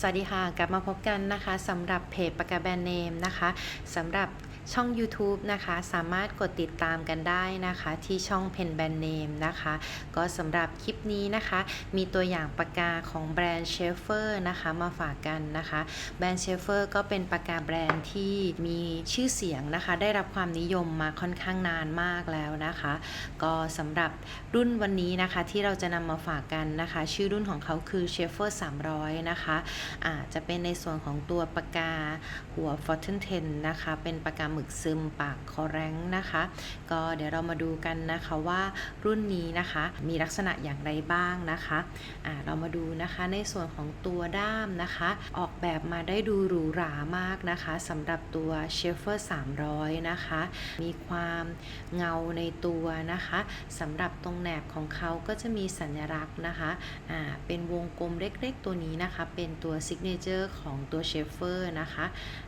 สวัสดีค่ะ กลับมาพบกันนะคะสำหรับเพจปากกาแบรนด์เนมนะคะสำหรับ ช่อง YouTube นะคะ สามารถกดติดตามกันได้นะคะ ที่ช่องเพนแบรนด์เนมนะคะ ก็สำหรับคลิปนี้นะคะ มีตัวอย่างปากกาของแบรนด์เชฟเฟอร์นะคะมาฝากกันนะคะ แบรนด์เชฟเฟอร์ก็เป็นปากกาแบรนด์ที่มีชื่อเสียงนะคะ ได้รับความนิยมมาค่อนข้างนานมากแล้วนะคะ ก็สำหรับรุ่นวันนี้นะคะที่เราจะนำมาฝากกันนะคะ ชื่อรุ่นของเขาคือเชฟเฟอร์300 นะคะอาจจะเป็นในส่วนของตัวปากกาหัว Fortune 10นะคะ เป็นปากกาหมึกซึมปากคอแรงนะคะ ก็เดี๋ยวเรามาดูกันนะคะว่ารุ่นนี้นะคะมีลักษณะอย่างไรบ้างนะคะอ่าเรามาดูนะคะในส่วนของตัวด้ามนะคะ ออกแบบมาได้ดูหรูหรามากนะคะสำหรับตัว s h e f e r 300 นะคะ มีความเงาในตัวนะคะสำหรับตรงแหนบของเขาก็จะมีสัญลักษณ์นะคะอ่าเป็นวงกลมเล็กๆตัวนี้นะคะ เป็นตัวซิกเนเจอร์ของตัวเชฟเฟอร์นะคะ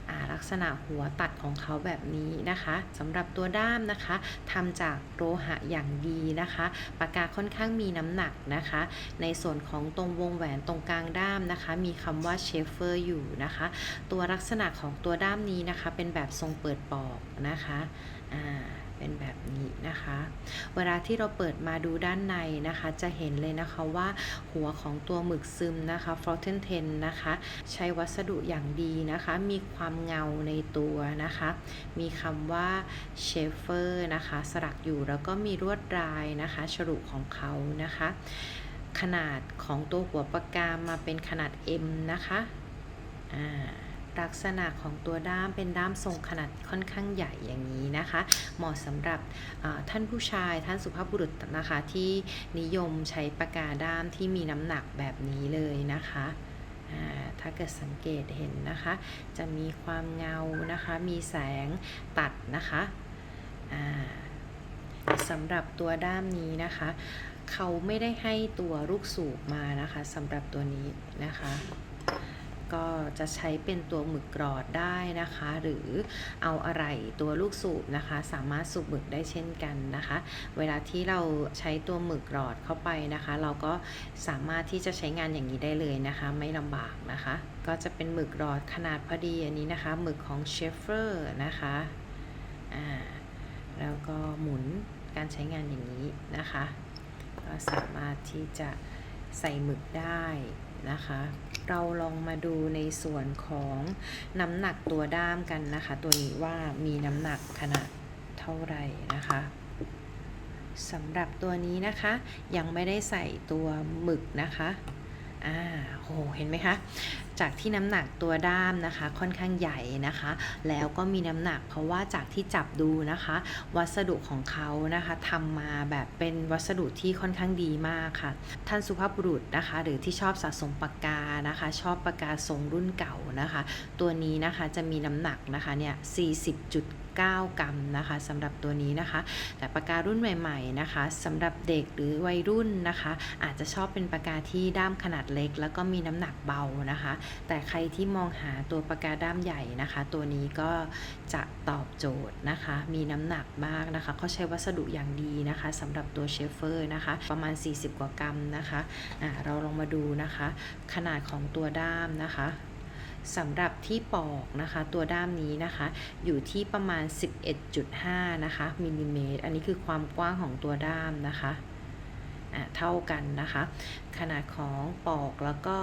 อ่าลักษณะหัวตัดของเขาแบบนี้นะคะสำหรับตัวด้ามนะคะทำจากโลหะอย่างดีนะคะ ปากกาค่อนข้างมีน้ำหนักนะคะ ในส่วนของตรงวงแหวนตรงกลางด้ามนะคะ มีคำว่าเชฟเฟอร์อยู่นะคะ ตัวลักษณะของตัวด้ามนี้นะคะ เป็นแบบทรงเปิดปอกนะคะอ่า เป็นแบบนี้นะคะ เวลาที่เราเปิดมาดูด้านในนะคะ จะเห็นเลยนะคะว่าหัวของตัวหมึกซึมนะคะ f r o t e n 10นะคะ ใช้วัสดุอย่างดีนะคะ มีความเงาในตัวนะคะ มีคำว่าเชฟเฟอร์นะคะ สลักอยู่แล้วก็มีลวดลายนะคะฉลุของเขานะคะ ขนาดของตัวหัวปากกามาเป็นขนาด M นะคะ อ่า ลักษณะของตัวด้ามเป็นด้ามทรงขนาดค่อนข้างใหญ่อย่างนี้นะคะ เหมาะสำหรับท่านผู้ชายท่านสุภาพบุรุษนะคะที่นิยมใช้ปากกาด้ามที่มีน้ำหนักแบบนี้เลยนะคะถ้าเกิดสังเกตเห็นนะคะ จะมีความเงานะคะ มีแสงตัดนะคะสำหรับตัวด้ามนี้นะคะ เขาไม่ได้ให้ตัวลูกสูบมานะคะสำหรับตัวนี้นะคะ ก็จะใช้เป็นตัวหมึกกรอดได้นะคะ หรือเอาอะไรตัวลูกสูบนะคะ สามารถสูบหมึกได้เช่นกันนะคะ เวลาที่เราใช้ตัวหมึกกรอดเข้าไปนะคะ เราก็สามารถที่จะใช้งานอย่างนี้ได้เลยนะคะ ไม่ลำบากนะคะ ก็จะเป็นหมึกกรอดขนาดพอดีอันนี้นะคะหมึกของเชฟเฟอร์นะคะอ่าแล้วก็หมุนการใช้งานอย่างนี้นะคะ ก็สามารถที่จะใส่หมึกได้นะคะ เราลองมาดูในส่วนของน้ำหนักตัวด้ามกันนะคะ ตัวนี้ว่ามีน้ำหนักขนาดเท่าไหร่นะคะสำหรับตัวนี้นะคะ ยังไม่ได้ใส่ตัวหมึกนะคะ อ่าโหเห็นไหมคะ จากที่น้ำหนักตัวด้ามนะคะ ค่อนข้างใหญ่นะคะ แล้วก็มีน้ำหนักเพราะว่าจากที่จับดูนะคะ วัสดุของเขานะคะทำมาแบบเป็นวัสดุที่ค่อนข้างดีมากค่ะ ท่านสุภาพบุรุษนะคะ หรือที่ชอบสะสมปากกานะคะ ชอบปากกาทรงรุ่นเก่านะคะ ตัวนี้นะคะจะมีน้ำหนักนะคะเนี่ย40.9 9 กรัมนะคะสำหรับตัวนี้นะคะ แต่ปากการุ่นใหม่ๆนะคะสำหรับเด็กหรือวัยรุ่นนะคะ อาจจะชอบเป็นปากกาที่ด้ามขนาดเล็ก แล้วก็มีน้ำหนักเบานะคะ แต่ใครที่มองหาตัวปากกาด้ามใหญ่นะคะ ตัวนี้ก็จะตอบโจทย์นะคะ มีน้ำหนักมากนะคะเขาใช้วัสดุอย่างดีนะคะสำหรับตัวเชฟเฟอร์นะคะ ประมาณ 40 กว่ากรัมนะคะอ่าเราลองมาดูนะคะ ขนาดของตัวด้ามนะคะ สำหรับที่ปอกนะคะตัวด้ามนี้นะคะ อยู่ที่ประมาณ 11.5 นะคะมิลลิเมตร อันนี้คือความกว้างของตัวด้ามนะคะเท่ากันนะคะ ขนาดของปอกแล้วก็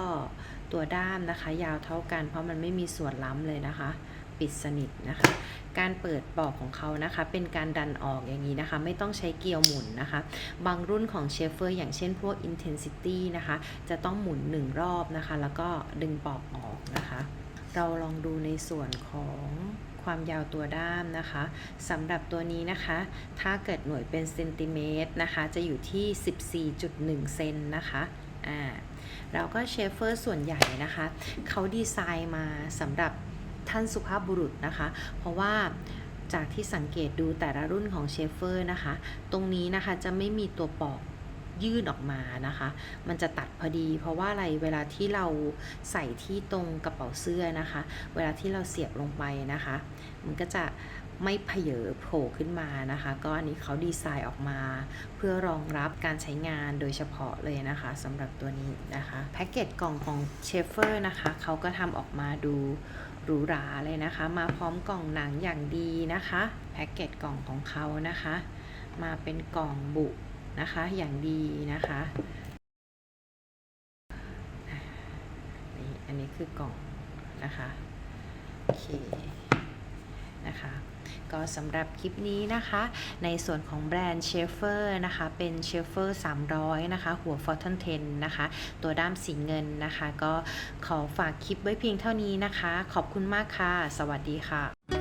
ตัวด้ามนะคะ ยาวเท่ากันเพราะมันไม่มีส่วนล้ำเลยนะคะ ปิดสนิทนะคะ การเปิดปอกของเขานะคะ เป็นการดันออกอย่างนี้นะคะ ไม่ต้องใช้เกลียวหมุนนะคะ บางรุ่นของเชฟเฟอร์อย่างเช่นพวก Intensity นะคะ จะต้องหมุน 1 รอบนะคะ แล้วก็ดึงปอกออกนะคะ เราลองดูในส่วนของความยาวตัวด้ามนะคะสำหรับตัวนี้นะคะ ถ้าเกิดหน่วยเป็นเซนติเมตรนะคะ จะอยู่ที่ 14.1 เซนนะคะอ่าแล้วก็เชฟเฟอร์ส่วนใหญ่นะคะ เขาดีไซน์มาสำหรับ ท่านสุภาพบุรุษนะคะ เพราะว่าจากที่สังเกตดูแต่ละรุ่นของเชฟเฟอร์นะคะ ตรงนี้นะคะจะไม่มีตัวปอกยื่นออกมานะคะ มันจะตัดพอดี เพราะว่าอะไร เวลาที่เราใส่ที่ตรงกระเป๋าเสื้อนะคะ เวลาที่เราเสียบลงไปนะคะ มันก็จะ ไม่เพเยอโผล่ขึ้นมานะคะ ก็อันนี้เขาดีไซน์ออกมา เพื่อรองรับการใช้งานโดยเฉพาะเลยนะคะสำหรับตัวนี้นะคะแพ็กเกจกล่องของเชฟเฟอร์นะคะเขาก็ทำออกมาดูหรูหราเลยนะคะ มาพร้อมกล่องหนังอย่างดีนะคะแพ็กเกจกล่องของเขานะคะ มาเป็นกล่องบุนะคะอย่างดีนะคะนี่อันนี้คือกล่องนะคะโอเค นะคะ ก็สำหรับคลิปนี้นะคะ ในส่วนของแบรนด์เชฟเฟอร์นะคะ เป็นเชฟเฟอร์300 นะคะ หัว f o r t u n 10นะคะ ตัวด้ามสีเงินนะคะ ก็ขอฝากคลิปไว้เพียงเท่านี้นะคะ ขอบคุณมากค่ะ สวัสดีค่ะ